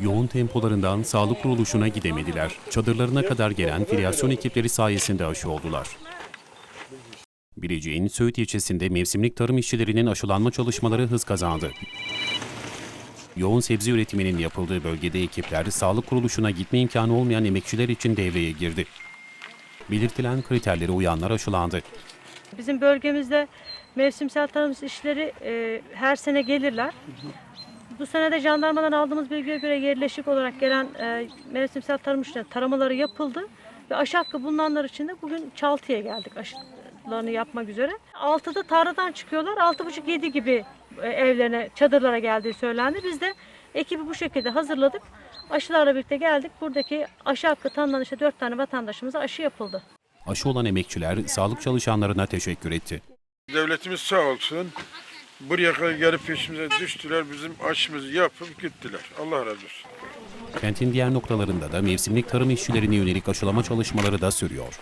Yoğun tempolarından sağlık kuruluşuna gidemediler. Çadırlarına kadar gelen filyasyon ekipleri sayesinde aşı oldular. Bilecik'in Söğüt ilçesinde mevsimlik tarım işçilerinin aşılanma çalışmaları hız kazandı. Yoğun sebze üretiminin yapıldığı bölgede ekipler sağlık kuruluşuna gitme imkanı olmayan emekçiler için devreye girdi. Belirtilen kriterlere uyanlar aşılandı. Bizim bölgemizde mevsimsel tarım işleri e, her sene gelirler. Bu sene de jandarmadan aldığımız bilgiye göre yerleşik olarak gelen e, mevsimsel tarım işleri taramaları yapıldı. Ve aşı bulunanlar için de bugün Çaltı'ya geldik aşılarını yapmak üzere. 6'da tarladan çıkıyorlar. 6.30-7 gibi e, evlerine, çadırlara geldiği söylendi. Biz de ekibi bu şekilde hazırladık. Aşılarla birlikte geldik. Buradaki aşı hakkı tanınan işte 4 tane vatandaşımıza aşı yapıldı. Aşı olan emekçiler sağlık çalışanlarına teşekkür etti. Devletimiz sağ olsun. Buraya kadar gelip peşimize düştüler. Bizim aşımızı yapıp gittiler. Allah razı olsun. Kentin diğer noktalarında da mevsimlik tarım işçilerine yönelik aşılama çalışmaları da sürüyor.